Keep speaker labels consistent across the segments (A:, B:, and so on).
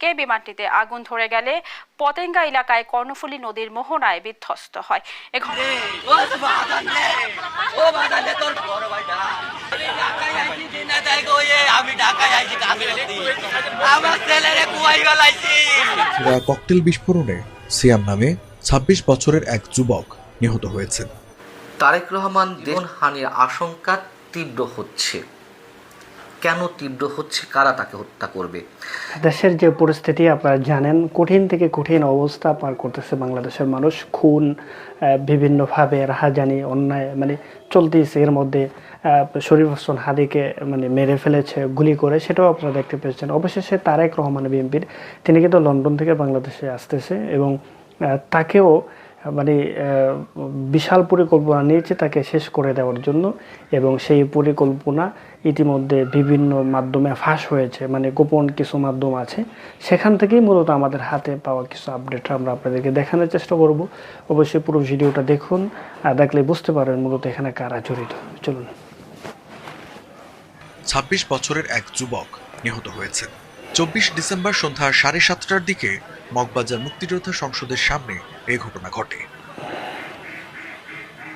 A: দিকে বিমানটিতে আগুন ধরে গেলে পতেঙ্গা এলাকায় কর্ণফুলী নদীর মোহনায় বিধ্বস্ত হয়।
B: ককটেল বিস্ফোরণে সিয়াম নামে ২৬ বছরের এক যুবক নিহত হয়েছেন।
C: তারেক রহমান দেহ হানির আশঙ্কা তীব্র হচ্ছে। কেন তীব্র হচ্ছে? কারা তাকে হত্যা করবে?
D: দেশের যে পরিস্থিতি, আপনারা জানেন, কঠিন থেকে কঠিন অবস্থা পার করতেছে বাংলাদেশের মানুষ। খুন বিভিন্নভাবে রাহাজানি, অন্যায় মানে চলতেছে এর মধ্যে শরীফ হোসেন হাদিকে মানে মেরে ফেলেছে, গুলি করে, সেটাও আপনারা দেখতে পেয়েছেন। অবশেষে তারেক রহমান বিএনপির, তিনি কিন্তু লন্ডন থেকে বাংলাদেশে আসতেছে এবং তাকেও মানে বিশাল পরিকল্পনা নিয়েছে তাকে শেষ করে দেওয়ার জন্য এবং সেই পরিকল্পনা ইতিমধ্যে বিভিন্ন মাধ্যমে ফাঁস হয়েছে। মানে গোপন কিছু মাধ্যম আছে। সেখান থেকেই মূলত আমাদের হাতে পাওয়া কিছু আপডেট আমরা আপনাদেরকে দেখানোর চেষ্টা করব। অবশ্যই পুরো ভিডিওটা দেখুন আর দেখলে বুঝতে পারবেন মূলত এখানে কারা জড়িত। চলুন।
B: ২৬ বছরের এক যুবক নিহত হয়েছেন। চব্বিশ ডিসেম্বর সন্ধ্যা সাড়ে সাতটার দিকে মগবাজার মুক্তিযোদ্ধা সংসদের সামনে এই ঘটনা ঘটে।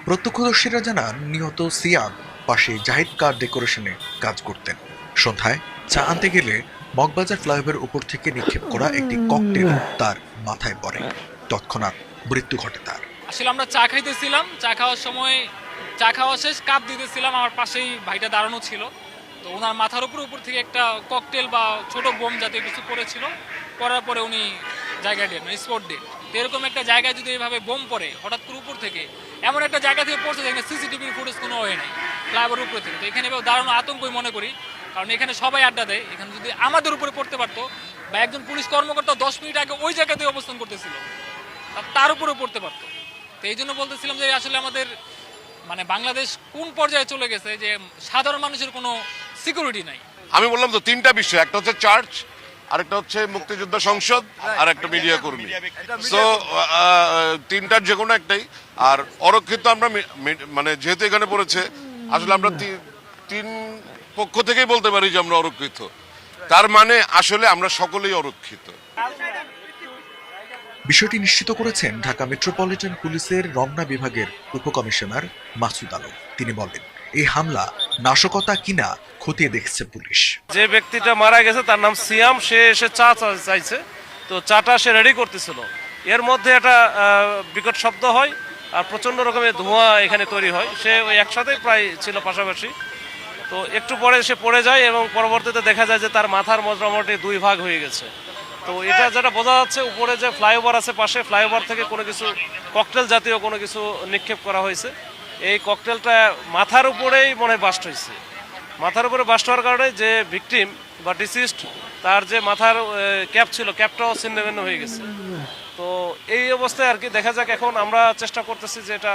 B: প্রত্যক্ষদর্শীরা জানান, নিহত সিয়াম পাশে জাহিদ কার ডেকোরেশনে কাজ করতেন। সন্ধ্যায় চা আনতে গেলে মগবাজার ফ্লাইওভারের উপর থেকে নিক্ষেপ করা একটি ককটেল তার মাথায় পড়ে। তৎক্ষণাৎ মৃত্যু ঘটে তার।
E: আসলে আমরা চা খাইতেছিলাম, চা খাওয়ার সময়, চা খাওয়া শেষ, কাপ দিতেছিলাম, আমার পাশেই ভাইটা দাঁড়ানো ছিল। তো ওনার মাথার উপর উপর থেকে একটা ককটেল বা ছোট বোম জাতীয় কিছু পড়েছিল। পড়ার পরে উনি জায়গা ডেন স্পট ডেন তো এরকম একটা জায়গায় যদি এভাবে বোম পড়ে, হঠাৎ করে উপর থেকে, এমন একটা জায়গা থেকে পড়ছে যেখানে সিসিটিভির ফুটেজ কোনো হয় নাই ফ্লাইওভার উপরে থেকে। তো এখানে দাঁড়ানো আতঙ্কই মনে করি, কারণ এখানে সবাই আড্ডা দেয়। এখানে যদি আমাদের উপরে পড়তে পারতো, বা একজন পুলিশ কর্মকর্তা দশ মিনিট আগে ওই জায়গাতে অবস্থান করতেছিল তার উপরেও পড়তে পারতো। তো এই জন্য বলতেছিলাম যে আসলে আমাদের মানে বাংলাদেশ কোন পর্যায়ে চলে গেছে যে সাধারণ মানুষের কোনো সিকিউরিটি নাই।
F: আমি বললাম তো তিনটা বিষয় একটা হচ্ছে চার্চ আরেকটা হচ্ছে মুক্তিযোদ্ধা সংসদ আর একটা মিডিয়া কর্মী। সো তিনটার যে কোনো একটাই। আর অরক্ষিত আমরা মানে যেহেতু এখানে পড়েছে আসলে আমরা তিন পক্ষ থেকেই বলতে পারি যে আমরা অরক্ষিত। তার মানে আসলে আমরা সকলেই অরক্ষিত।
B: বিষয়টি নিশ্চিত করেছেন ঢাকা মেট্রোপলিটন পুলিশের রমনা বিভাগের উপকমিশনার মাসুদ আলম। তিনি বলেন এই হামলা নাশকতা কিনা খতিয়ে দেখছে পুলিশ।
G: যে ব্যক্তিটা মারা গেছে, তার নাম সিয়াম, সে এসে চা চাইছে। তো চাটা সে রেডি করতেছিল। এর মধ্যে একটা বিকট শব্দ হয় আর প্রচণ্ড রকমের ধোঁয়া এখানে তৈরি হয়। সে ওই একসাথে প্রায় ছিল পাশাপাশি। তো একটু পরে সে পড়ে যায় এবং পরবর্তীতে দেখা যায় যে তার মাথার মোটামুটি দুই ভাগ হয়ে গেছে। তো এটা যেটা বোঝা যাচ্ছে, উপরে যে ফ্লাইওভার আছে, পাশে ফ্লাইওভার থেকে কোনো কিছু ককটেল জাতীয় কোনো কিছু নিক্ষেপ করা হয়েছে। এই ককটেলটা মাথার উপরেই মনে হয় বাস্ট হয়েছে। মাথার উপরে বাস্ট হওয়ার কারণে যে ভিকটিম বা ডিসিস্ট তার যে মাথার ক্যাপ ছিল ক্যাপটাও ছিন্ন হয়ে গেছে। তো এই অবস্থায় আর কি দেখা যাক এখন আমরা চেষ্টা করতেছি যে এটা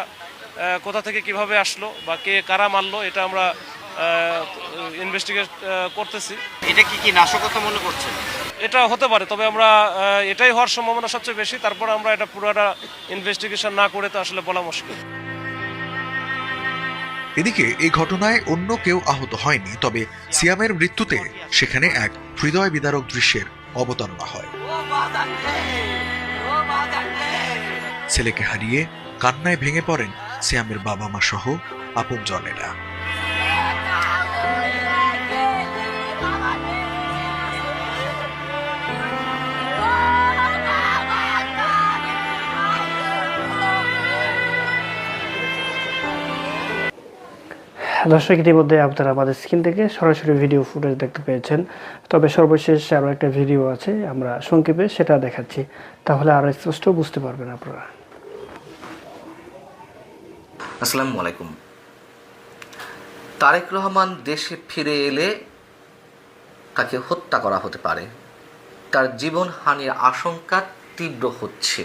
G: কোথা থেকে কীভাবে আসলো বা কে কারা মারলো এটা আমরা ইনভেস্টিগেট করতেছি।
H: এটা কি কি নাশকতা মনে করছেন?
G: এটা হতে পারে তবে আমরা এটাই হওয়ার সম্ভাবনা সবচেয়ে বেশি। তারপর আমরা এটা পুরোটা ইনভেস্টিগেশন না করে তো আসলে বলা মুশকিল।
B: এদিকে এই ঘটনায় অন্য কেউ আহত হয়নি, তবে সিয়ামের মৃত্যুতে সেখানে এক হৃদয় বিদারক দৃশ্যের অবতারণা হয়। ছেলেকে হারিয়ে কান্নায় ভেঙে পড়েন সিয়ামের বাবা মা সহ আপনজনেরা।
D: দর্শক, ইতিমধ্যে আপনারা আমাদের স্ক্রিন থেকে সরাসরি ভিডিও ফুটেজ দেখতে পেয়েছেন। তবে সর্বশেষ আরও একটা ভিডিও আছে, আমরা সংক্ষেপে সেটা দেখাচ্ছি। তাহলে আরও স্পষ্ট বুঝতে পারবেন আপনারা।
C: আসসালামু আলাইকুম। তারেক রহমান দেশে ফিরে এলে তাকে হত্যা করা হতে পারে। তার জীবন হানির আশঙ্কা তীব্র হচ্ছে।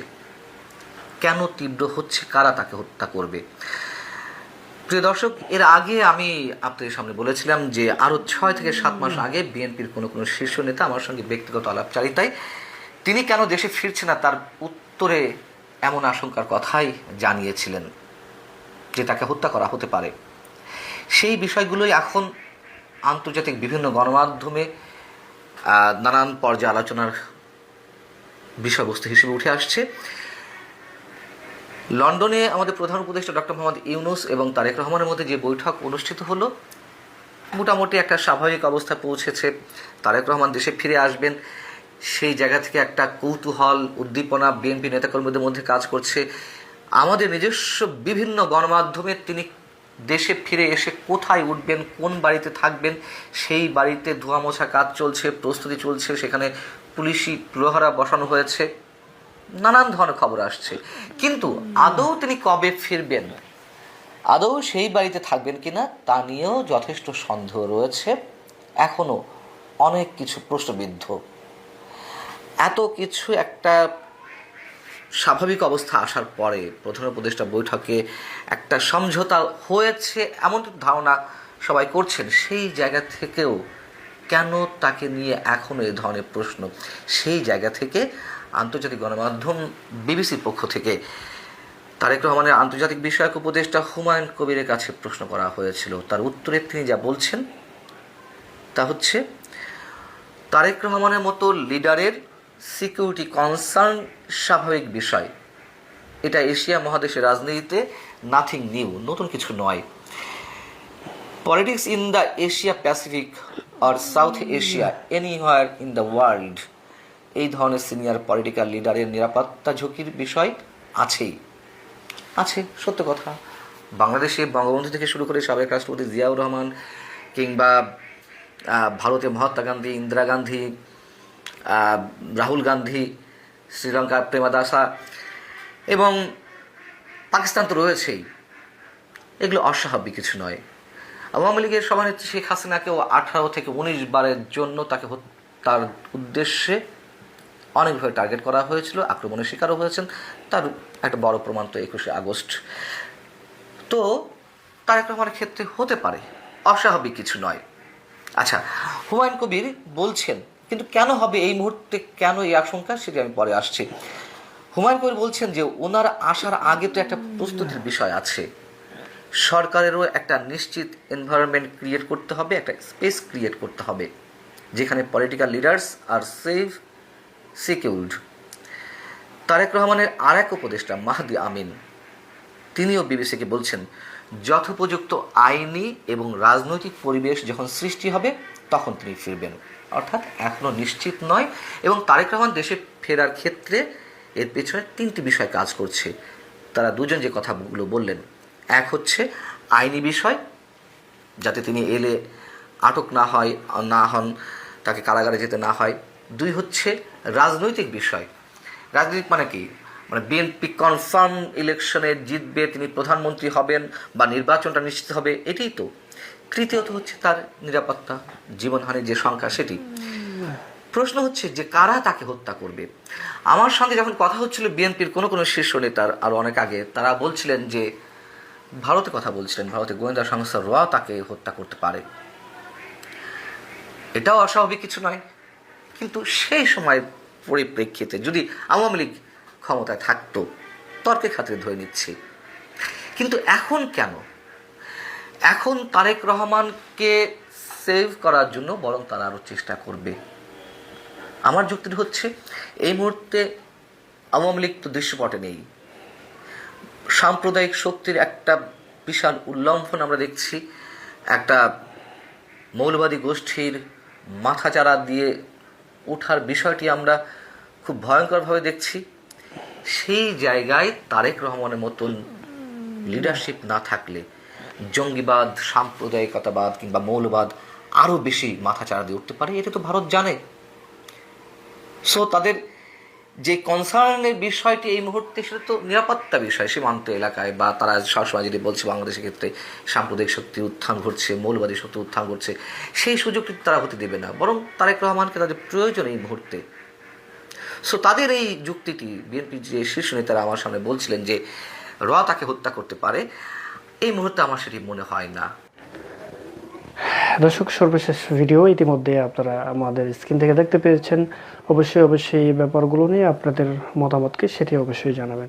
C: কেন তীব্র হচ্ছে? কারা তাকে হত্যা করবে? প্রিয় দর্শক, এর আগে আমি আপনাদের সামনে বলেছিলাম যে আরও ছয় থেকে সাত মাস আগে বিএনপির কোনো কোনো শীর্ষ নেতা আমার সঙ্গে ব্যক্তিগত আলাপচারিতায় তিনি কেন দেশে ফিরছে না তার উত্তরে এমন আশঙ্কার কথাই জানিয়েছিলেন যে তাকে হত্যা করা হতে পারে। সেই বিষয়গুলোই এখন আন্তর্জাতিক বিভিন্ন গণমাধ্যমে নানান পর্যায়ে আলোচনার বিষয়বস্তু হিসেবে উঠে আসছে। লন্ডনে আমাদের প্রধান উপদেষ্টা ডক্টর মোহাম্মদ ইউনুস এবং তারেক রহমানের মধ্যে যে বৈঠক অনুষ্ঠিত হলো, মোটামুটি একটা স্বাভাবিক অবস্থায় পৌঁছেছে। তারেক রহমান দেশে ফিরে আসবেন, সেই জায়গা থেকে একটা কৌতূহল, উদ্দীপনা, বিএনপি নেতাকর্মীদের মধ্যে কাজ করছে। আমাদের নিজস্ব বিভিন্ন গণমাধ্যমে তিনি দেশে ফিরে এসে কোথায় উঠবেন, কোন বাড়িতে থাকবেন, সেই বাড়িতে ধোয়া মোছা কাজ চলছে, প্রস্তুতি চলছে, সেখানে পুলিশি প্রহরা বসানো হয়েছে। নানান ধরনের খবর আসছে। কিন্তু আদৌ তিনি কবে ফিরবেন? আদৌ সেই বাড়িতে থাকবেন কিনা তা নিয়েও যথেষ্ট সন্দেহ রয়েছে। এখনও অনেক কিছু প্রশ্নবিদ্ধ। এত কিছু একটা স্বাভাবিক অবস্থা আসার পরে প্রধান উপদেষ্টা বৈঠকে একটা সমঝোতা হয়েছে এমন ধারণা সবাই করছেন। সেই জায়গা থেকেও কেন তাকে নিয়ে এখনও এ ধরনের প্রশ্ন? সেই জায়গা থেকে আন্তর্জাতিক গণমাধ্যম বিবিসির পক্ষ থেকে তারেক রহমানের আন্তর্জাতিক বিষয়ক উপদেষ্টা হুমায়ুন কবিরের কাছে প্রশ্ন করা হয়েছিল। তার উত্তরে তিনি যা বলছেন তা হচ্ছে, তারেক রহমানের মতো লিডারের সিকিউরিটি কনসার্ন স্বাভাবিক বিষয়। এটা এশিয়া মহাদেশের রাজনীতিতে নাথিং নিউ নতুন কিছু নয়। Politics in the Asia Pacific R South Asia anywhere in the world এই ধরনের সিনিয়র পলিটিক্যাল লিডারের নিরাপত্তা ঝুঁকির বিষয় আছেই। আছে, সত্য কথা। বাংলাদেশে বঙ্গবন্ধু থেকে শুরু করে সাবেক রাষ্ট্রপতি জিয়াউর রহমান কিংবা ভারতে মহাত্মা গান্ধী, ইন্দিরা গান্ধী রাহুল গান্ধী, শ্রীলঙ্কার প্রেমাদাসা এবং পাকিস্তান তো রয়েছেই। এগুলো অস্বাভাবিক কিছু নয়। আওয়ামী লীগের সভানেত্রী শেখ হাসিনাকেও আঠারো থেকে উনিশ বারের জন্য তাকে হত- তার উদ্দেশ্যে অনেকভাবে টার্গেট করা হয়েছিল, আক্রমণের শিকারও হয়েছেন। তার একটা বড় প্রমাণ তো একুশে আগস্ট। তো তারেক রহমানের ক্ষেত্রে হতে পারে, অস্বাভাবিক কিছু নয়। আচ্ছা হুমায়ুন কবির বলছেন, কিন্তু কেন হবে, এই মুহূর্তে কেন এই আশঙ্কা, সেটি আমি পরে আসছি। হুমায়ুন কবির বলছেন যে, ওনার আসার আগে তো একটা প্রস্তুতির বিষয় আছে। সরকারেরও একটা নিশ্চিত এনভায়রনমেন্ট ক্রিয়েট করতে হবে, একটা স্পেস ক্রিয়েট করতে হবে, যেখানে political leaders are safe secured Tarique রহমানের আর এক উপদেষ্টা মাহদি আমিন, তিনিও বিবিসিকে বলছেন, যথোপযুক্ত আইনি এবং রাজনৈতিক পরিবেশ যখন সৃষ্টি হবে, তখন তিনি ফিরবেন। অর্থাৎ এখনও নিশ্চিত নয় এবং তারেক রহমান দেশে ফেরার ক্ষেত্রে এর পেছনে তিনটি বিষয় কাজ করছে। তারা দুজন যে কথাগুলো বললেন, এক হচ্ছে আইনি বিষয়, যাতে তিনি এলে আটক না হয়, না হন, তাকে কারাগারে যেতে না হয় দুই হচ্ছে রাজনৈতিক বিষয়। রাজনৈতিক মানে কি? মানে বিএনপি কনফার্ম ইলেকশনে জিতবে, তিনি প্রধানমন্ত্রী হবেন বা নির্বাচনটা নিশ্চিত হবে, এটাই তো। তৃতীয়ত হচ্ছে তার নিরাপত্তা জীবনহানির যে সংখ্যা, সেটি। প্রশ্ন হচ্ছে যে কারা তাকে হত্যা করবে? আমার সঙ্গে যখন কথা হচ্ছিল বিএনপির কোনো কোনো শীর্ষ নেতার আরও অনেক আগে, তারা বলছিলেন যে, ভারতে কথা বলছিলেন ভারতের গোয়েন্দা সংস্থা র তাকে হত্যা করতে পারে। এটাও অস্বাভাবিক কিছু নয়। কিন্তু সেই সময় পরিপ্রেক্ষিতে যদি আওয়ামী লীগ ক্ষমতায় থাকতো, তর্কের খাতিরে ধরে নিচ্ছি। কিন্তু এখন কেন? এখন তারেক রহমানকে সেভ করার জন্য বরং তারা আরও চেষ্টা করবে। আমার যুক্তিটি হচ্ছে, এই মুহূর্তে আওয়ামী লীগ তো দৃশ্যপটে নেই। সাম্প্রদায়িক শক্তির একটা বিশাল উল্লম্ফন আমরা দেখছি। একটা মৌলবাদী গোষ্ঠীর মাথাচাড়া দিয়ে ওঠার বিষয়টি আমরা খুব ভয়ঙ্করভাবে দেখছি। সেই জায়গায় তারেক রহমানের মতন লিডারশিপ না থাকলে জঙ্গিবাদ, সাম্প্রদায়িকতাবাদ কিংবা মৌলবাদ আরও বেশি মাথা চাড়া দিয়ে উঠতে পারে, এটা তো ভারত জানে। সো তাদের যে কনসার্নের বিষয়টি এই মুহূর্তে সেটা তো নিরাপত্তা বিষয়। সীমান্ত এলাকায় বা তারা সবসময় যদি বলছে বাংলাদেশের ক্ষেত্রে সাম্প্রদায়িক শক্তির উত্থান ঘটছে, মৌলবাদী শক্তি উত্থান ঘটছে, সেই সুযোগটি তারা হতে দেবে না। বরং তারেক রহমানকে তাদের প্রয়োজন এই মুহূর্তে। সো তাদের এই যুক্তিটি বিএনপি যে শীর্ষ নেতারা আমার সামনে বলছিলেন যে, র তাকে হত্যা করতে পারে, এই মুহূর্তে আমার সেটি মনে হয় না।
D: দর্শক, সর্বশেষ ভিডিও ইতিমধ্যে আপনারা আমাদের স্ক্রিন থেকে দেখতে পেয়েছেন। অবশ্যই অবশ্যই এই ব্যাপারগুলো নিয়ে আপনাদের মতামতকে সেটি অবশ্যই জানাবেন।